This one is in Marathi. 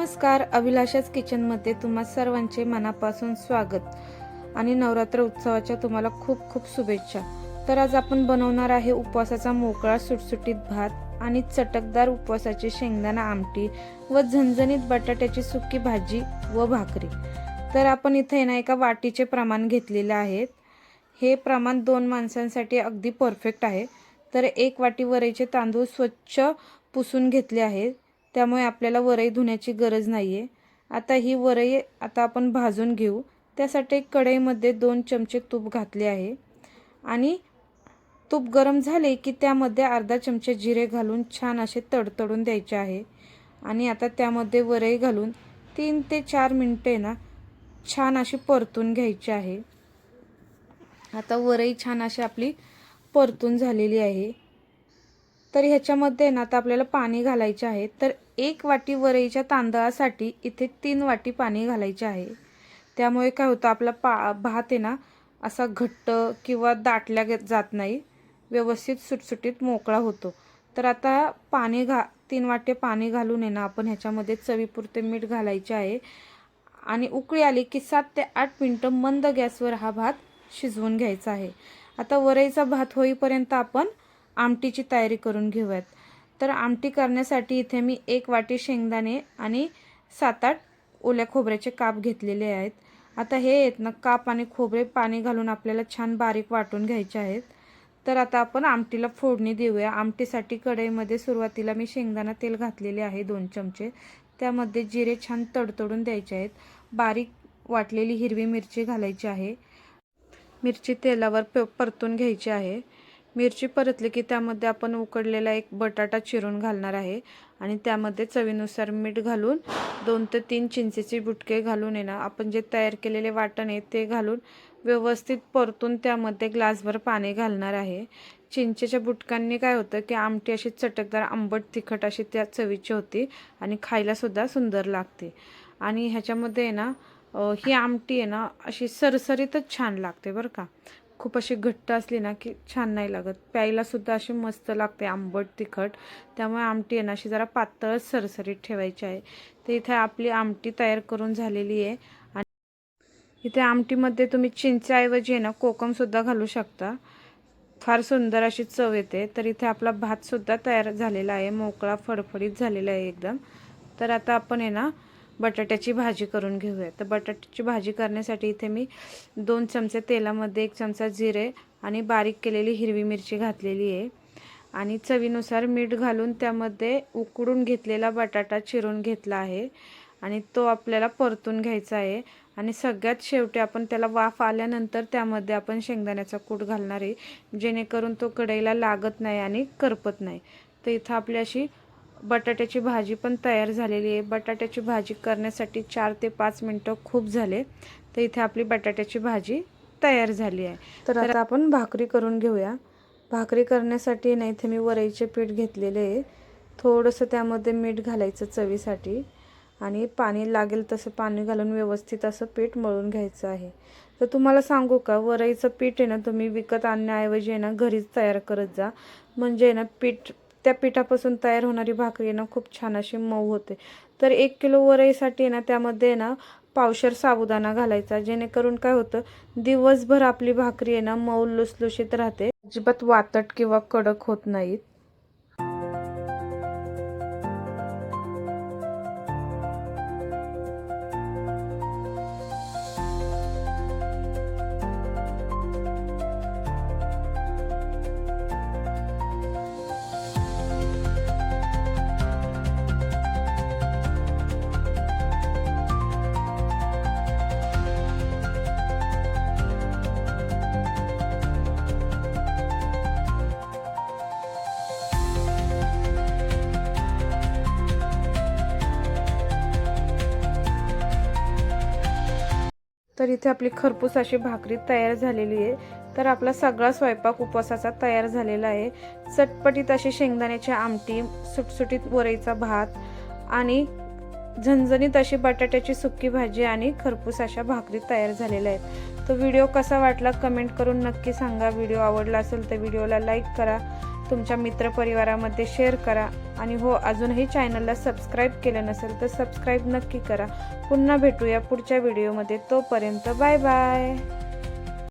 नमस्कार अभिलाषाच किचनमध्ये तुम्हा सर्वांचे मनापासून स्वागत आणि नवरात्र उत्सवाच्या तुम्हाला खूप खूप शुभेच्छा. तर आज आपण बनवणार आहे उपवासाचा मोकळा सुटसुटीत भात आणि चटकदार उपवासाची शेंगदाणा आमटी व झणझणीत बटाट्याची सुकी भाजी व भाकरी. तर आपण इथे ना एका वाटीचे प्रमाण घेतलेले आहेत. हे प्रमाण दोन माणसांसाठी अगदी परफेक्ट आहे. तर एक वाटी वरेचे तांदूळ स्वच्छ पुसून घेतले आहेत. त्यामुळे आपल्याला वरई धुण्याची गरज नाही आहे आता ही वरई आता आपण भाजून घेऊ. त्यासाठी कढईमध्ये दोन चमचे तूप घातले आहे. आणि तूप गरम झाले की त्यामध्ये अर्धा चमचे जिरे घालून छान असे तडतडून द्यायचे आहे. आणि आता त्यामध्ये वरई घालून तीन ते चार मिनटे ना छान अशी परतून घ्यायची आहे. आता वरई छान अशी आपली परतून झालेली आहे. तर ह्याच्यामध्ये ना आता आपल्याला पाणी घालायचे आहे. तर एक वाटी वरईच्या तांदळासाठी इथे तीन वाटी पाणी घालायचे आहे. त्यामुळे काय होतं आपला पा भात आहे ना असा घट्ट किंवा दाटल्या गे- जात नाही. व्यवस्थित सुटसुटीत मोकळा होतो. तर आता पाणी घा तीन वाटे पाणी घालून आहे ना आपण ह्याच्यामध्ये चवीपुरते मीठ घालायचे आहे. आणि उकळी आली की सात ते आठ मिनटं मंद गॅसवर हा भात शिजवून घ्यायचा आहे. आता वरईचा भात होईपर्यंत आपण आमटीची तयारी करून घेऊयात. तर आमटी करण्यासाठी इथे मी एक वाटी शेंगदाणे आणि सात आठ ओल्या खोबऱ्याचे काप घेतलेले आहेत. आता हे आहेत ना काप आणि खोबरे पाणी घालून आपल्याला छान बारीक वाटून घ्यायचे आहेत. तर आता आपण आमटीला फोडणी देऊया. आमटीसाठी कढईमध्ये सुरुवातीला मी शेंगदाणा तेल घातलेले आहे दोन चमचे. त्यामध्ये जिरे छान तडतडून द्यायचे आहेत. बारीक वाटलेली हिरवी मिरची घालायची आहे. मिरची तेलावर प परतून घ्यायची आहे. मिरची परतली की त्यामध्ये आपण उकडलेला एक बटाटा चिरून घालणार आहे. आणि त्यामध्ये चवीनुसार मीठ घालून दोन ते तीन चिंचेचे बुटके घालून आहे ना आपण जे तयार केलेले वाटण आहे ते घालून व्यवस्थित परतून त्यामध्ये ग्लासभर पाणी घालणार आहे. चिंचेच्या बुटकांनी काय होतं की आमटी अशी चटकदार आंबट तिखट अशी त्या चवीची होती आणि खायलासुद्धा सुंदर लागते. आणि ह्याच्यामध्ये आहे ना ही आमटी आहे ना अशी सरसरीतच छान लागते बरं का. खूप अशी घट्ट असली ना की छान नाही लागत. प्यायलासुद्धा अशी मस्त लागते आंबट तिखट. त्यामुळे आमटी आहे ना अशी जरा पातळच सरसरीत ठेवायची आहे. तर इथे आपली आमटी तयार करून झालेली आहे. आणि इथे आमटीमध्ये तुम्ही चिंचेऐवजी आहे ना कोकमसुद्धा घालू शकता. फार सुंदर अशी चव येते. तर इथे आपला भातसुद्धा तयार झालेला आहे. मोकळा फडफडीत झालेला आहे एकदम. तर आता आपण आहे ना बटाट्याची भाजी करून घेऊया तर बटाट्याची भाजी करण्यासाठी इथे मी दोन चमचे तेलामध्ये एक चमचा जिरे आणि बारीक केलेली हिरवी मिरची घातलेली आहे. आणि चवीनुसार मीठ घालून त्यामध्ये उकडून घेतलेला बटाटा चिरून घेतला आहे. आणि तो आपल्याला परतून घ्यायचा आहे. आणि सगळ्यात शेवटी आपण त्याला वाफ आल्यानंतर त्यामध्ये आपण शेंगदाण्याचा कूट घालणार आहे. जेणेकरून तो कढईला लागत नाही आणि करपत नाही. तर इथं आपली अशी बटाट्याची भाजी पण तयार झालेली आहे. बटाट्याची भाजी करण्यासाठी चार ते पाच मिनटं खूप झाले. तर इथे आपली बटाट्याची भाजी तयार झाली आहे. तर आता आपण भाकरी करून घेऊया. भाकरी करण्यासाठी ना इथे मी वरईचे पीठ घेतलेले आहे. थोडंसं त्यामध्ये मीठ घालायचं चवीसाठी. आणि पाणी लागेल तसं पाणी घालून व्यवस्थित असं पीठ मळून घ्यायचं आहे. तर तुम्हाला सांगू का वरईचं पीठ आहे ना तुम्ही विकत आणण्याऐवजी आहे ना घरीच तयार करत जा. म्हणजे ना पीठ त्या पिठापासून तयार होणारी भाकरी आहे ना खूप छान अशी मऊ होते. तर एक किलो वरईसाठी ना त्यामध्ये ना पावशर साबुदाणा घालायचा जेणेकरून काय होतं दिवसभर आपली भाकरी आहे ना मऊ लुसलुशीत राहते. अजिबात वातट किंवा कडक होत नाहीत. तर इथे आपली खरपूस अशी भाकरी तयार झालेली आहे. तर आपला सगळा स्वयंपाक उपवासाचा तयार झालेला आहे. चटपटीत अशी शेंगदाण्याची आमटी सुटसुटीत वरईचा भात आणि झणझणीत अशी बटाट्याची सुक्की भाजी आणि खरपूस अशा भाकरी तयार झालेल्या आहेत. तो व्हिडिओ कसा वाटला कमेंट करून नक्की सांगा. व्हिडिओ आवडला असेल तर व्हिडिओला लाईक करा. तुमच्या मित्रपरिवारामध्ये शेअर करा. आणि हो अजूनही चॅनलला सबस्क्राईब केलं नसेल तर सबस्क्राईब नक्की करा. पुन्हा भेटूया पुढच्या व्हिडिओमध्ये तोपर्यंत बाय बाय